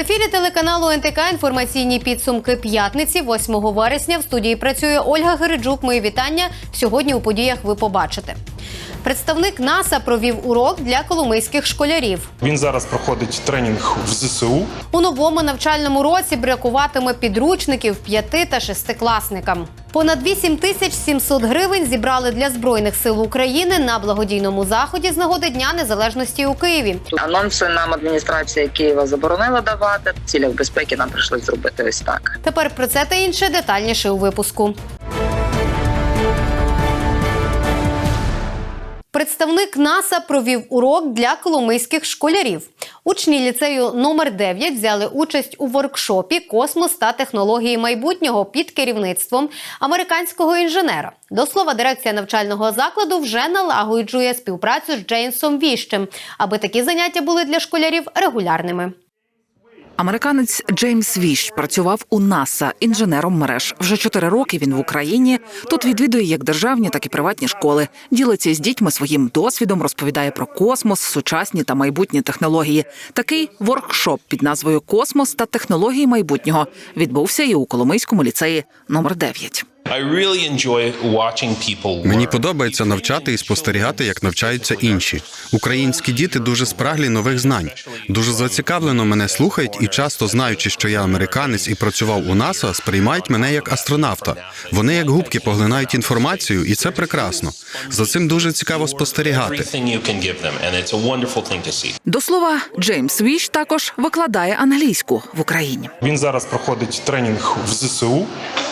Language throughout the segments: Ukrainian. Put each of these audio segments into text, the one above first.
Ефірі телеканалу НТК інформаційні підсумки п'ятниці, 8 вересня. В студії працює Ольга Гериджук. Мої вітання. Сьогодні у подіях ви побачите. Представник НАСА провів урок для коломийських школярів. Він зараз проходить тренінг в ЗСУ. У новому навчальному році бракуватиме підручників п'яти та шестикласникам. Понад 8 тисяч 700 гривень зібрали для збройних сил України на благодійному заході з нагоди Дня Незалежності у Києві. Анонси нам адміністрація Києва заборонила давати. В цілях безпеки нам прийшлось зробити ось так. Тепер про це та інше детальніше у випуску. Представник НАСА провів урок для коломийських школярів. Учні ліцею номер 9 взяли участь у воркшопі Космос та технології майбутнього під керівництвом американського інженера. До слова, дирекція навчального закладу вже налагоджує співпрацю з Джейнсом Віщем, аби такі заняття були для школярів регулярними. Американець Джеймс Віщ працював у НАСА інженером мереж. Вже чотири роки він в Україні. Тут відвідує як державні, так і приватні школи. Ділиться з дітьми своїм досвідом, розповідає про космос, сучасні та майбутні технології. Такий воркшоп під назвою Космос та технології майбутнього відбувся і у Коломийському ліцеї номер 9. I really enjoy watching people Мені подобається навчати і спостерігати, як навчаються інші. Українські діти дуже спраглі нових знань. Дуже зацікавлено мене слухають і часто знаючи, що я американець і працював у НАСА, сприймають мене як астронавта. Вони як губки поглинають інформацію, і це прекрасно. За цим дуже цікаво спостерігати. До слова, Джеймс Віщ також викладає англійську в Україні. Він зараз проходить тренінг в ЗСУ.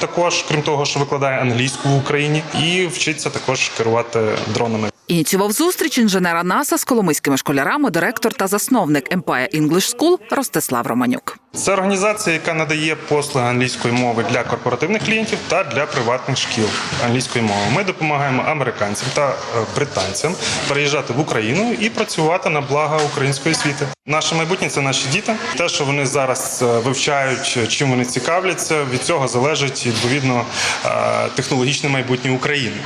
Також, крім того, що викладає англійську в Україні, і вчиться також керувати дронами. Ініціював зустріч інженера НАСА з коломийськими школярами, директор та засновник Empire English School Ростислав Романюк. Це організація, яка надає послуги англійської мови для корпоративних клієнтів та для приватних шкіл англійської мови. Ми допомагаємо американцям та е, британцям переїжджати в Україну і працювати на благо української освіти. Наше майбутнє це наші діти. Те, що вони зараз е, вивчають, чим вони цікавляться, від цього залежить відповідно е, технологічне майбутнє України.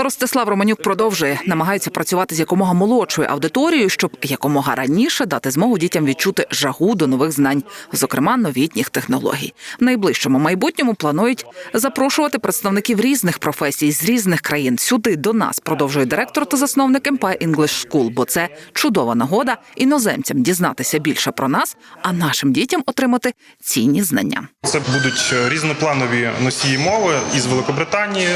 Ростислав Романюк продовжує намагається працювати з якомога молодшою аудиторією, щоб якомога раніше дати змогу дітям відчути жагу до нових знань, зокрема новітніх технологій. В найближчому майбутньому планують запрошувати представників різних професій з різних країн сюди до нас. Продовжує директор та засновник Empire English School, бо це чудова нагода іноземцям дізнатися більше про нас, а нашим дітям отримати цінні знання. Це будуть різнопланові носії мови із Великобританії,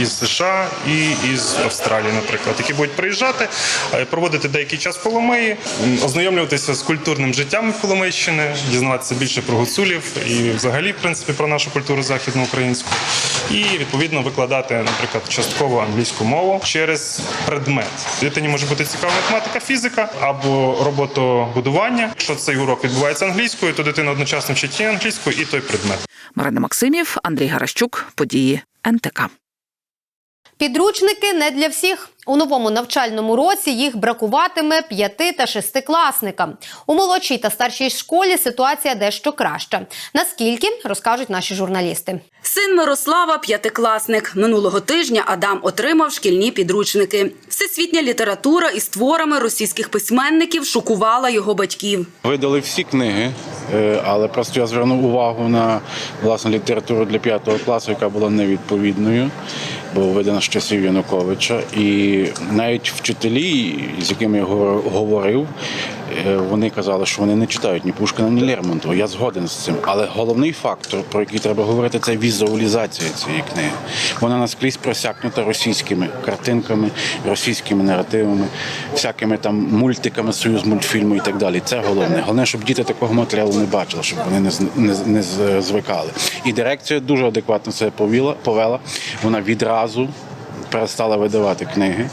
із США і із Австралії, наприклад, які будуть приїжджати, е, проводити деякий час в Коломиї, ознайомлюватися з культурним життям Коломийщини, дізнаватися більше про гуцулів і взагалі, в принципі, про нашу культуру західноукраїнську, і відповідно викладати, наприклад, частково англійську мову через предмет. Дитині може бути цікава математика, фізика або роботобудування. Якщо цей урок відбувається англійською, то дитина одночасно вчить і англійську, і той предмет. Марина Максимів, Андрій Гаращук, події НТК. Підручники не для всіх. У новому навчальному році їх бракуватиме п'яти та шестикласникам. У молодшій та старшій школі ситуація дещо краща. Наскільки розкажуть наші журналісти. Син Мирослава п'ятикласник. Минулого тижня Адам отримав шкільні підручники. Всесвітня література із творами російських письменників шокувала його батьків. Видали всі книги, е, але просто я звернув увагу на власне літературу для п'ятого класу, яка була невідповідною, бо видано з часів Януковича. І навіть вчителі, з якими я говорив, вони казали, що вони не читають ні Пушкіна, ні Лермонтова. Я згоден з цим. Але головний фактор, про який треба говорити, це візуалізація цієї книги. Вона наскрізь просякнута російськими картинками, російськими наративами, всякими там мультиками, союз мультфільму і так далі. Це головне. Головне, щоб діти такого матеріалу не бачили, щоб вони не, не, не звикали. І дирекція дуже адекватно це повіла, повела. Вона відразу перестала видавати книги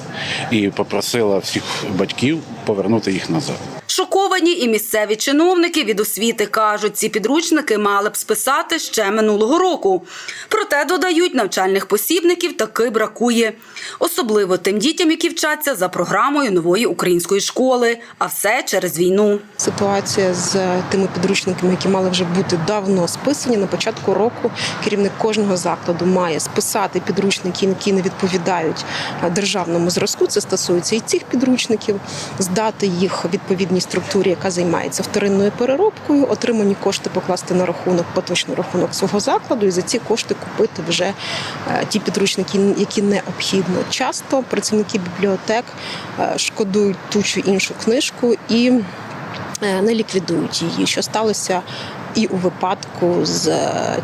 і попросила всіх батьків повернути їх назад. Шоковані і місцеві чиновники від освіти кажуть, ці підручники мали б списати ще минулого року. Проте додають, навчальних посібників таки бракує. Особливо тим дітям, які вчаться за програмою нової української школи, а все через війну. Ситуація з тими підручниками, які мали вже бути давно списані на початку року. Керівник кожного закладу має списати підручники, які не відповідають державному зразку. Це стосується і цих підручників, здати їх відповідній структурі яка займається вторинною переробкою, отримані кошти покласти на рахунок, поточний рахунок свого закладу, і за ці кошти купити вже е, ті підручники, які необхідно. Часто працівники бібліотек е, шкодують ту чи іншу книжку і е, не ліквідують її, що сталося і у випадку з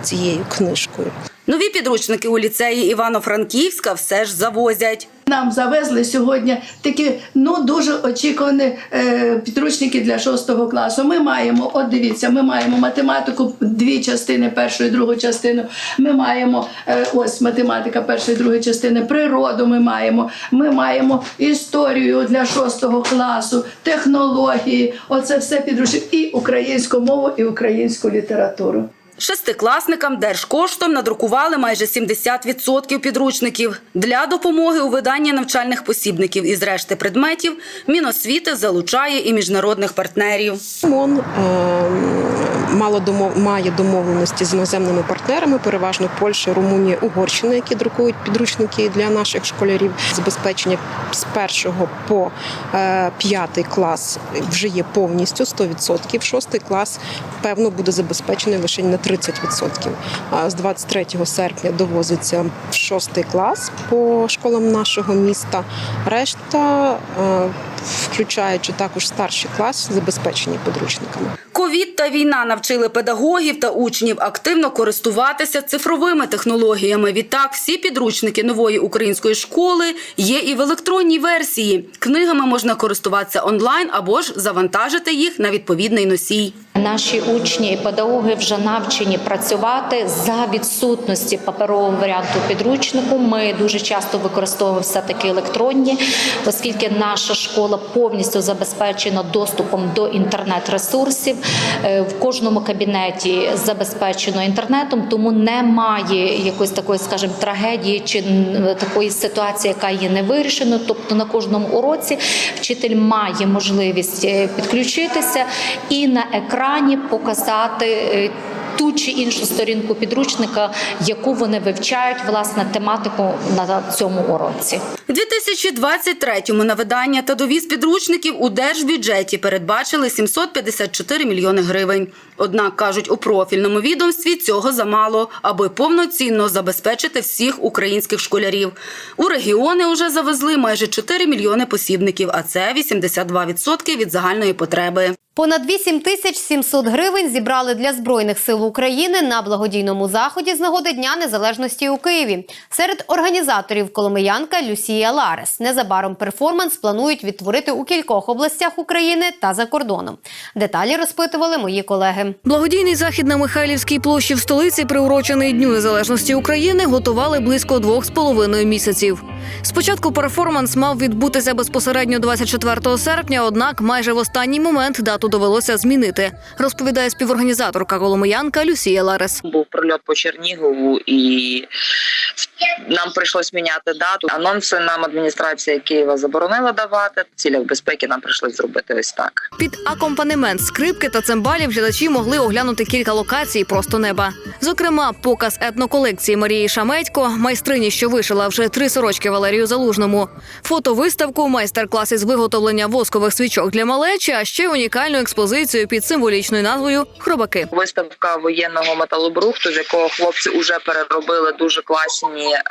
цією книжкою. Нові підручники у ліцеї Івано-Франківська все ж завозять. Нам завезли сьогодні такі ну дуже очікувані е, підручники для шостого класу. Ми маємо, от дивіться, ми маємо математику, дві частини, першу і другу частину. Ми маємо е, ось математика першої і другої частини, природу. Ми маємо. Ми маємо історію для шостого класу, технології. Оце все підручник і українську мову, і українську літературу. Шестикласникам держкоштом надрукували майже 70% підручників. Для допомоги у виданні навчальних посібників із решти предметів Міносвіти залучає і міжнародних партнерів. Мало домов має домовленості з іноземними партнерами, переважно Польща, Румунія, Угорщина, які друкують підручники для наших школярів. Забезпечення з першого по е, п'ятий клас вже є повністю 100%. Шостий клас певно буде забезпечений лише на 30%. А з 23 серпня довозиться в шостий клас по школам нашого міста. Решта, е, включаючи також старший клас, забезпечені підручниками. Ковід та війна навчили педагогів та учнів активно користуватися цифровими технологіями. Відтак, всі підручники нової української школи є і в електронній версії. Книгами можна користуватися онлайн або ж завантажити їх на відповідний носій. Наші учні і педагоги вже навчені працювати за відсутності паперового варіанту підручнику. Ми дуже часто використовуємо все таки електронні, оскільки наша школа повністю забезпечена доступом до інтернет-ресурсів. Е, В кожному кабінеті забезпечено інтернетом, тому немає якоїсь такої, скажімо, трагедії чи такої ситуації, яка є не вирішеною. Тобто на кожному уроці вчитель має можливість е, підключитися і на екрані показати. е, Ту чи іншу сторінку підручника, яку вони вивчають власне тематику на цьому уроці. У 2023-му на видання та довіз підручників у держбюджеті передбачили 754 мільйони гривень. Однак, кажуть, у профільному відомстві цього замало, аби повноцінно забезпечити всіх українських школярів. У регіони вже завезли майже 4 мільйони посібників, а це 82% від загальної потреби. Понад 8 тисяч 700 гривень зібрали для збройних сил України на благодійному заході з нагоди Дня Незалежності у Києві. Серед організаторів коломиянка Люсія Ларес. Незабаром перформанс планують відтворити у кількох областях України та за кордоном. Деталі розпитували мої колеги. Благодійний захід на Михайлівській площі в столиці, приурочений Дню Незалежності України, готували близько двох з половиною місяців. Спочатку перформанс мав відбутися безпосередньо 24 серпня, однак майже в останній момент дату довелося змінити, розповідає співорганізаторка Коломиянка Люсія Ларес. Був прильот по Чернігову, і нам прийшлось міняти дату. Анонси нам адміністрація Києва заборонила давати. В цілях безпеки нам прийшлось зробити ось так. Під акомпанемент скрипки та цимбалів глядачі могли оглянути кілька локацій просто неба. Зокрема, показ етноколекції Марії Шамедько, майстрині, що вишила вже три сорочки Валерію Залужному, фотовиставку, майстер-клас із виготовлення воскових свічок для малечі, а ще унікальну експозицію під символічною назвою Хробаки. Виставка воєнного металобрухту, з якого хлопці вже переробили дуже класні е,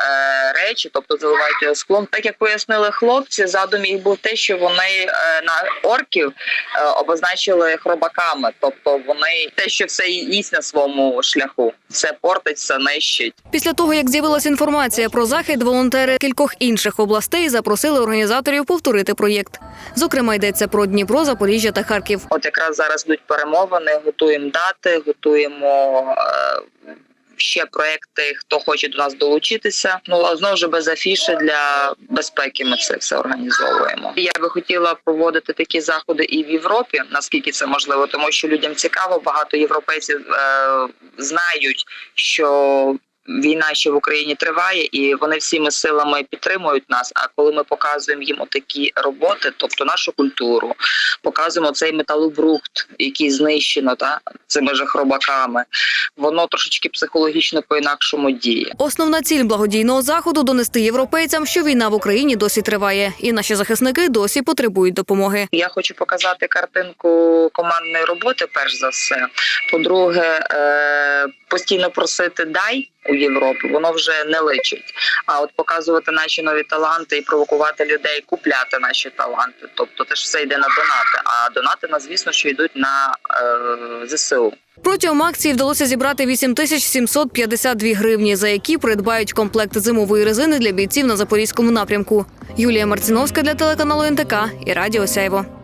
речі, тобто заливають його склом. Так як пояснили хлопці, задум їх був те, що вони е, на орків е, обозначили хробаками, тобто вони те, що все їсть на своєму шляху, все портить, все нищить. Після того, як з'явилася інформація про захід, волонтери кількох інших областей запросили організаторів повторити проєкт. Зокрема, йдеться про Дніпро, Запоріжжя та Харків. От якраз зараз йдуть перемовини, готуємо дати, готуємо. Е, Ще проекти, хто хоче до нас долучитися. Ну а знову ж без афіши для безпеки. Ми це все організовуємо. Я би хотіла проводити такі заходи і в Європі, наскільки це можливо, тому що людям цікаво. Багато європейців е, знають, що війна ще в Україні триває, і вони всіми силами підтримують нас. А коли ми показуємо їм такі роботи, тобто нашу культуру, показуємо цей металобрухт, який знищено та цими же хробаками, воно трошечки психологічно по-інакшому діє. Основна ціль благодійного заходу донести європейцям, що війна в Україні досі триває, і наші захисники досі потребують допомоги. Я хочу показати картинку командної роботи, перш за все. По-друге, е, постійно просити дай у Європу, воно вже не личить. А от показувати наші нові таланти і провокувати людей купляти наші таланти. Тобто, це ж все йде на донати. А донати на звісно, що йдуть на е, ЗСУ. Протягом акції вдалося зібрати 8752 гривні, за які придбають комплект зимової резини для бійців на запорізькому напрямку. Юлія Марціновська для телеканалу НТК і Радіо Сяйво.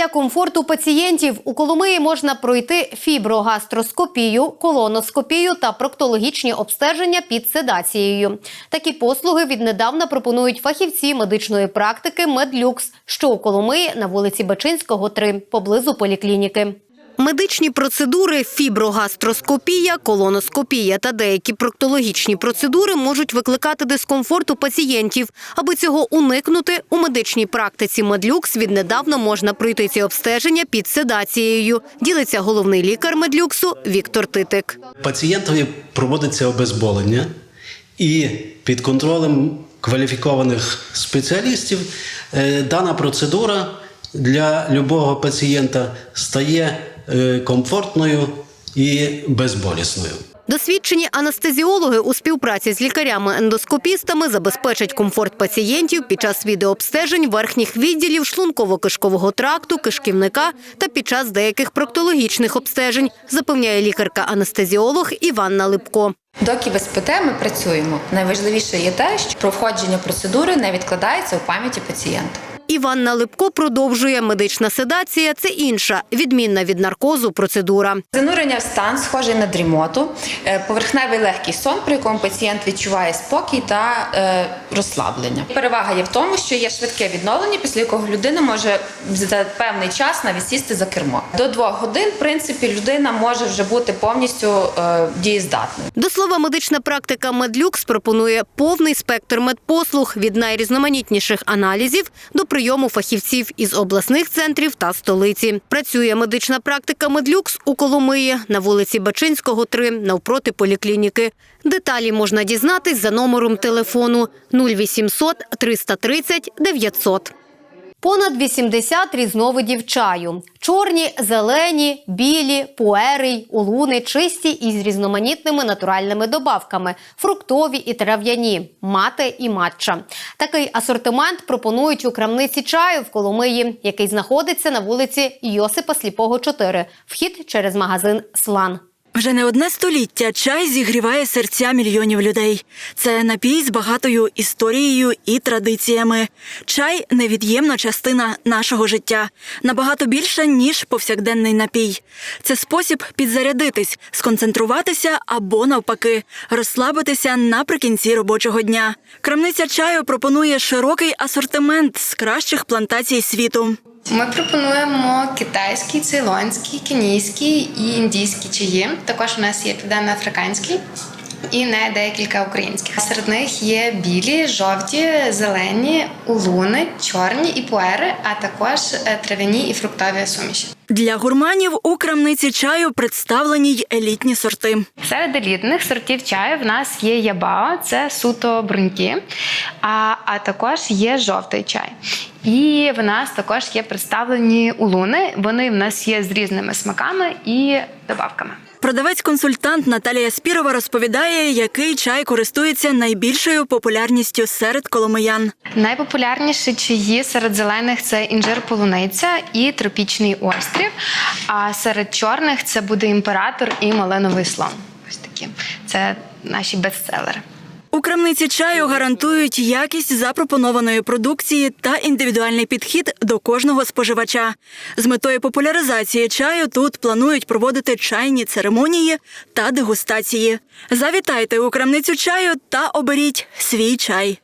Для комфорту пацієнтів. У Коломиї можна пройти фіброгастроскопію, колоноскопію та проктологічні обстеження під седацією. Такі послуги віднедавна пропонують фахівці медичної практики Медлюкс, що у Коломиї на вулиці Бачинського, 3, поблизу поліклініки. Медичні процедури, фіброгастроскопія, колоноскопія та деякі проктологічні процедури можуть викликати дискомфорт у пацієнтів. Аби цього уникнути, у медичній практиці Медлюкс віднедавна можна пройти ці обстеження під седацією. Ділиться головний лікар Медлюксу Віктор Титик. Пацієнтові проводиться обезболення, і під контролем кваліфікованих спеціалістів е, дана процедура для любого пацієнта стає комфортною і безболісною. Досвідчені анестезіологи у співпраці з лікарями-ендоскопістами забезпечать комфорт пацієнтів під час відеообстежень верхніх відділів шлунково-кишкового тракту, кишківника та під час деяких проктологічних обстежень, запевняє лікарка-анестезіолог Іванна Липко. Доки ви спите, ми працюємо. Найважливіше є те, що проходження процедури не відкладається у пам'яті пацієнта. Іванна Липко продовжує медична седація. Це інша відмінна від наркозу процедура. Занурення в стан схожий на дрімоту, е, поверхневий легкий сон, при якому пацієнт відчуває спокій та е, розслаблення. Перевага є в тому, що є швидке відновлення, після якого людина може за певний час навіть сісти за кермо. До двох годин, в принципі, людина може вже бути повністю е, дієздатною. До слова, медична практика Медлюкс пропонує повний спектр медпослуг від найрізноманітніших аналізів до прийому фахівців із обласних центрів та столиці. Працює медична практика Медлюкс у Коломиї на вулиці Бачинського, 3, навпроти поліклініки. Деталі можна дізнатись за номером телефону 0800 330 900. Понад 80 різновидів чаю: чорні, зелені, білі, пуери, улуни, чисті і з різноманітними натуральними добавками, фруктові і трав'яні, мате і матча. Такий асортимент пропонують у крамниці чаю в Коломиї, який знаходиться на вулиці Йосипа Сліпого, 4, вхід через магазин Слан. Вже не одне століття чай зігріває серця мільйонів людей. Це напій з багатою історією і традиціями. Чай невід'ємна частина нашого життя, набагато більша ніж повсякденний напій. Це спосіб підзарядитись, сконцентруватися або навпаки, розслабитися наприкінці робочого дня. Крамниця чаю пропонує широкий асортимент з кращих плантацій світу. Ми пропонуємо китайський, цейлонський, кенійський і індійський чаї. Також у нас є південноафриканський. І не декілька українських. Серед них є білі, жовті, зелені, улуни, чорні і пуери, а також е, трав'яні і фруктові суміші. Для гурманів у крамниці чаю представлені й елітні сорти. Серед елітних сортів чаю в нас є ябао, це суто бруньки, а, а також є жовтий чай. І в нас також є представлені улуни. Вони в нас є з різними смаками і добавками. Продавець-консультант Наталія Спірова розповідає, який чай користується найбільшою популярністю серед коломиян. Найпопулярніші чаї серед зелених це інжир полуниця і тропічний острів. А серед чорних це буде імператор і малиновий слон. Ось такі. Це наші бестселери. У крамниці чаю гарантують якість запропонованої продукції та індивідуальний підхід до кожного споживача. З метою популяризації чаю тут планують проводити чайні церемонії та дегустації. Завітайте у крамницю чаю та оберіть свій чай.